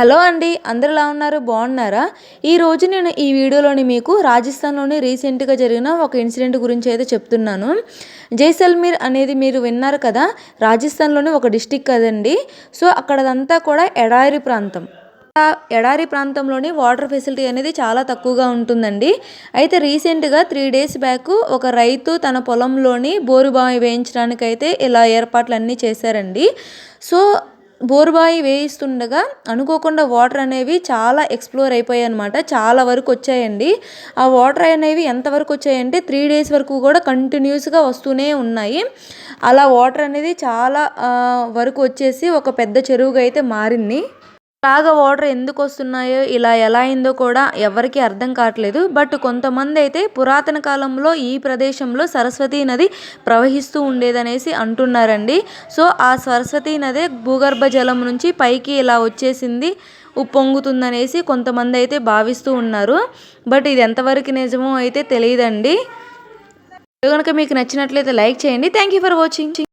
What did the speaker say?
Hello అండి అందరు ఎలా ఉన్నారు? బాగున్నారా? ఈరోజు నేను ఈ వీడియోలోని మీకు రాజస్థాన్లోని రీసెంట్గా జరిగిన ఒక ఇన్సిడెంట్ గురించి అయితే చెప్తున్నాను. జైసల్మీర్ అనేది మీరు విన్నారు కదా రాజస్థాన్లోని ఒక డిస్టిక్ కదండి. సో అక్కడదంతా కూడా ఎడారి ప్రాంతం. ఆ ఎడారి ప్రాంతంలోని వాటర్ ఫెసిలిటీ అనేది చాలా తక్కువగా ఉంటుందండి. అయితే రీసెంట్గా త్రీ డేస్ బ్యాక్ ఒక రైతు తన పొలంలోని బోరుబావి వేయించడానికి అయితే ఇలా ఏర్పాట్లు అన్నీ చేశారండి. సో బోరుబాయి వేయిస్తుండగా అనుకోకుండా వాటర్ అనేవి చాలా ఎక్స్ప్లోర్ అయిపోయాయి అనమాట చాలా వరకు వచ్చాయండి. ఆ వాటర్ అనేవి ఎంతవరకు వచ్చాయంటే త్రీ డేస్ వరకు కూడా కంటిన్యూస్గా వస్తూనే ఉన్నాయి. అలా వాటర్ అనేది చాలా వరకు వచ్చేసి ఒక పెద్ద చెరువుగా అయితే మారింది. బాగా వాటర్ ఎందుకు వస్తున్నాయో ఇలా ఎలా అయిందో కూడా ఎవరికి అర్థం కావట్లేదు. బట్ కొంతమంది అయితే పురాతన కాలంలో ఈ ప్రదేశంలో సరస్వతీ నది ప్రవహిస్తూ ఉండేదనేసి అంటున్నారండి. సో ఆ సరస్వతీ నదే భూగర్భ జలం నుంచి పైకి ఇలా వచ్చేసింది ఉప్పొంగుతుందనేసి కొంతమంది అయితే భావిస్తూ ఉన్నారు. బట్ ఇది ఎంతవరకు నిజమో అయితే తెలియదండి. కనుక మీకు నచ్చినట్లయితే లైక్ చేయండి. Thank you for watching.